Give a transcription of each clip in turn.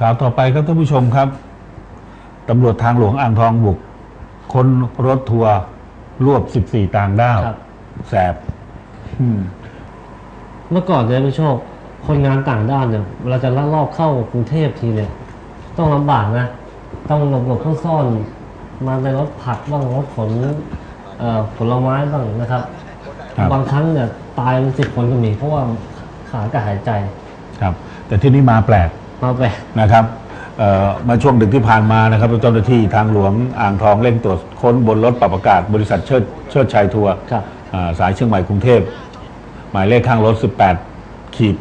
ข่าวต่อไปครับท่านผู้ชมครับตำรวจทางหลวงอ่างทองบุกค้นรถทัวร์รวบ 14 ต่างด้าวครับ แสบ อืม เมื่อก่อนเนี่ยพี่โชคคนงานต่างด้าวเนี่ยเวลาจะลักลอบเข้ากรุงเทพทีเนี่ย ต้องลำบากนะ ต้องหลบหลบๆซ่อนๆมาในรถผักบ้างรถขนเอ่อผลไม้บ้างนะครับครับบางครั้งเนี่ยตายเป็นสิบคนก็มีเพราะว่าขาดอากาศหายใจ ครับ แต่ที่นี่มาแปลก มาแปลกนะครับเอ่อมาช่วงดึกที่ผ่านมานะครับเจ้าหน้าที่ทางหลวงอ่างทองเร่งตรวจค้นบนรถปรับอากาศ บริษัทเชิดเชิดชัยทัวร์ครับ อ่าสายเชียงใหม่กรุงเทพ หมายเลขข้างรถ 18 ขีด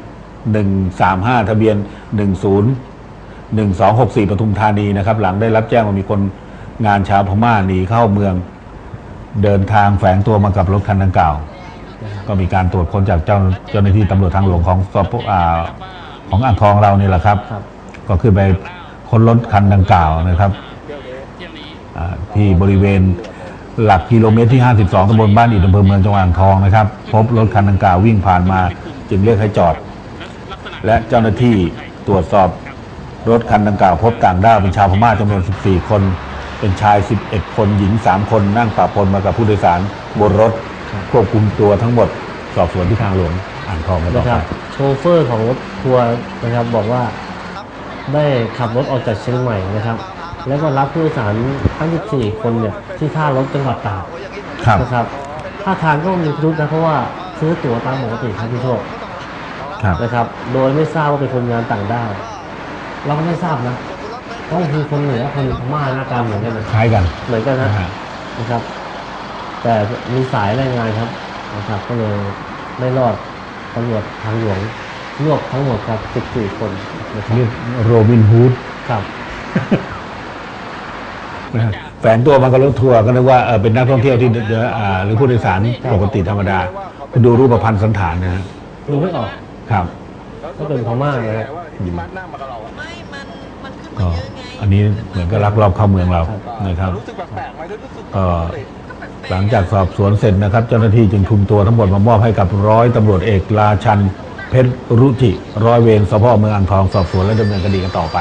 135 ทะเบียน 10 1264ปทุมธานีนะครับ หลังได้รับแจ้งว่ามีคนงานชาวพม่าหนีเข้าเมือง เดินทางแฝงตัวมากับรถคันดังกล่าว ก็มีการตรวจค้นจากเจ้าเจ้าหน้าที่ตำรวจทางหลวงของสปอ่า ของอ่างทองเรานี่แหละครับครับ ก็ขึ้นไปค้นรถคันดังกล่าวนะครับอ่าที่บริเวณหลักกิโลเมตรที่ 52ตำบลบ้านอิฐอำเภอเมืองจังหวัดอ่างทองนะครับ พบรถคันดังกล่าววิ่งผ่านมาจึงเรียกให้จอด และเจ้าหน้าที่ตรวจสอบรถคันดังกล่าวพบต่างด้าวเป็นชาวพม่าจำนวน 14 คน เป็นชาย 11 คนหญิง 3 คนนั่งปะปนมากับผู้โดยสารบนรถควบคุมตัวทั้งหมดสอบสวนที่ทางหลวง อ่างทองกันต่อนะคไปรับโชเฟอร์ของรถทัวร์นะครับบอกว่าได้ขับรถออกจากเชียงใหม่นะครับ แล้วก็รับผู้โดยสารทั้ง 14 คนเนี่ยที่ท่ารถจังหวัดตากครับนะครับท่าทางก็มีพิรุษนะเพราะว่าซื้อตั๋วตามปกติครับพี่โชคครับ นะครับ โดยไม่ทราบว่าเป็นคนงานต่างด้าวเราก็ไม่ทราบนะต้องคือคนเหนือคนพม่าหน้าตาเหมือนกันนะคล้ายกันเหมือนกันนะ นะฮะนะครับ แต่มีสายรายงานครับนะครับ ก็เลยไม่รอด ตำรวจทางหลวงรวบทั้งหมดครับ14คนนะครับเรียกโรบินฮูดครับนะฮะแฝงตัวมากับรถทัวร์ก็นึกว่าเออเป็นนักท่องเที่ยวที่เดินอ่าหรือผู้โดยสารปกติธรรมดาคุณดูรูปพรรณสันฐานนะฮะดูไม่ออกครับก็เป็นพม่านะฮะที่มัดนั่งมากับเราอะไม่มันมันขึ้นก็มาเยอะไงอันนี้เหมือนกับลักลอบเข้าเมืองเรานะครับรู้สึกแปลกๆไหลังจากสอบสวนเสร็จนะครับ เจ้าหน้าที่จึงคุมตัวทั้งหมดมามอบให้กับร้อยตำรวจเอกลาชันเพชรรุจิ ร้อยเวรสพเมืองอ่างทองสอบสวนและดำเนินคดีกันต่อไป